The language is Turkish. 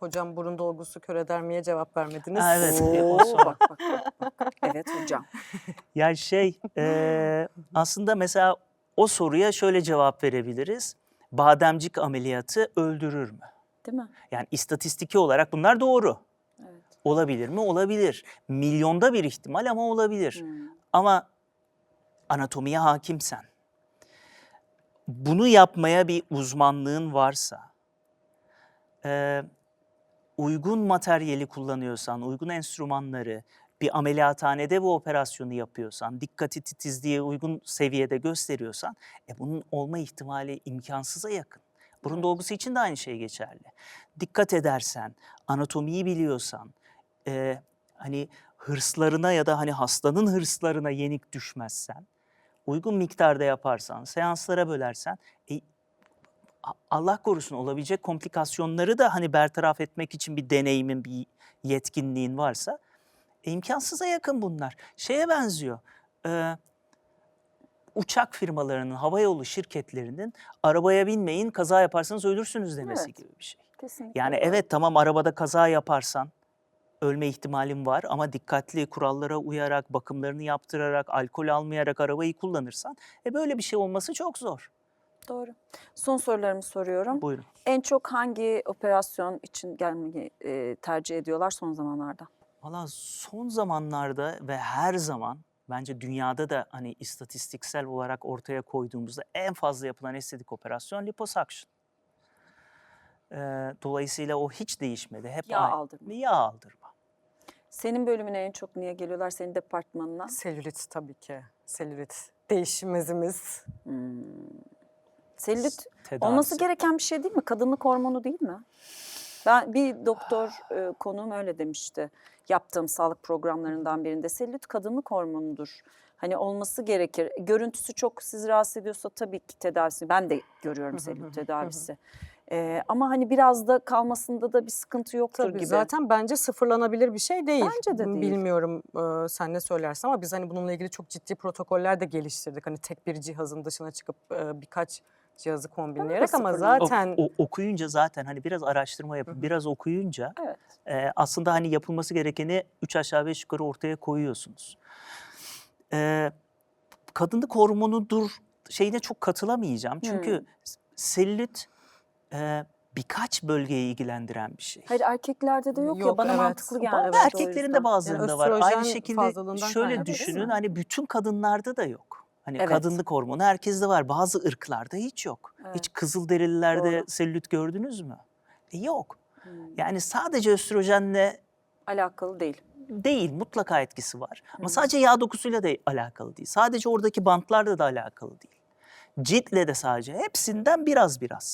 Hocam burun dolgusu kör eder miye cevap vermediniz. Evet. Oo, bak, bak, bak, bak. Evet hocam. Yani şey eee, aslında mesela o soruya şöyle cevap verebiliriz. Bademcik ameliyatı öldürür mü? Değil mi? Yani istatistiki olarak bunlar doğru. Evet. Olabilir mi? Olabilir. Milyonda bir ihtimal ama olabilir. Hmm. Ama anatomiye hakimsen, bunu yapmaya bir uzmanlığın varsa, eee, uygun materyali kullanıyorsan, uygun enstrümanları, bir ameliyathanede bu operasyonu yapıyorsan, dikkati titizliğe uygun seviyede gösteriyorsan, e bunun olma ihtimali imkansıza yakın. Burun dolgusu için de aynı şey geçerli. Dikkat edersen, anatomiyi biliyorsan, eee, hani hırslarına ya da hani hastanın hırslarına yenik düşmezsen, uygun miktarda yaparsan, seanslara bölersen, e, Allah korusun olabilecek komplikasyonları da hani bertaraf etmek için bir deneyimin, bir yetkinliğin varsa e, imkansıza yakın bunlar. Şeye benziyor. e, uçak firmalarının, havayolu şirketlerinin arabaya binmeyin, kaza yaparsanız ölürsünüz demesi Evet. gibi bir şey. Kesinlikle. Yani evet tamam arabada kaza yaparsan ölme ihtimalin var ama dikkatli kurallara uyarak, bakımlarını yaptırarak, alkol almayarak arabayı kullanırsan e böyle bir şey olması çok zor. Doğru. Son sorularımı soruyorum. Buyurun. En çok hangi operasyon için gelmeyi e, tercih ediyorlar son zamanlarda? Valla son zamanlarda ve her zaman bence dünyada da hani istatistiksel olarak ortaya koyduğumuzda en fazla yapılan estetik operasyon liposuction. Ee, dolayısıyla o hiç değişmedi. Hep Yağ aynı. aldırma. Yağ aldırma. Senin bölümüne en çok niye geliyorlar? Senin departmanına? Selülit tabii ki. Selülit. Değişimizimiz. Hmm. Selülit Tedavisi. olması gereken bir şey değil mi? Kadınlık hormonu değil mi? Ben bir doktor e, konuğum öyle demişti. Yaptığım sağlık programlarından birinde selülit kadınlık hormonudur. Hani olması gerekir. Görüntüsü çok sizi rahatsız ediyorsa tabii ki tedavisi. Ben de görüyorum selülit tedavisi. E, ama hani biraz da kalmasında da bir sıkıntı yoktur Tabii gibi. zaten bence sıfırlanabilir bir şey değil. Bence de değil. Bilmiyorum e, sen ne söylersin ama biz hani bununla ilgili çok ciddi protokoller de geliştirdik. Hani tek bir cihazın dışına çıkıp e, birkaç cihazı kombinleyerek ama. O- zaten o- okuyunca zaten hani biraz araştırma yapıp biraz okuyunca Evet. e, aslında hani yapılması gerekeni üç aşağı beş yukarı ortaya koyuyorsunuz. E, kadınlık hormonudur şeyine çok katılamayacağım. Çünkü Hmm. selülit e, birkaç bölgeyi ilgilendiren bir şey. Hayır erkeklerde de yok, ya Yok, bana evet. mantıklı geldi. Evet, erkeklerin de bazılarında Yani var. Aynı şekilde şöyle düşünün hani bütün kadınlarda da yok. Hani Evet. kadınlık hormonu herkeste var. Bazı ırklarda hiç yok. Evet. Hiç Kızılderililerde Doğru. selülit gördünüz mü? E, yok. Hmm. Yani sadece östrojenle Alakalı değil. değil mutlaka etkisi var. Ama Hı. sadece yağ dokusuyla da alakalı değil. Sadece oradaki bantlarla da alakalı değil. Ciltle de sadece hepsinden biraz biraz.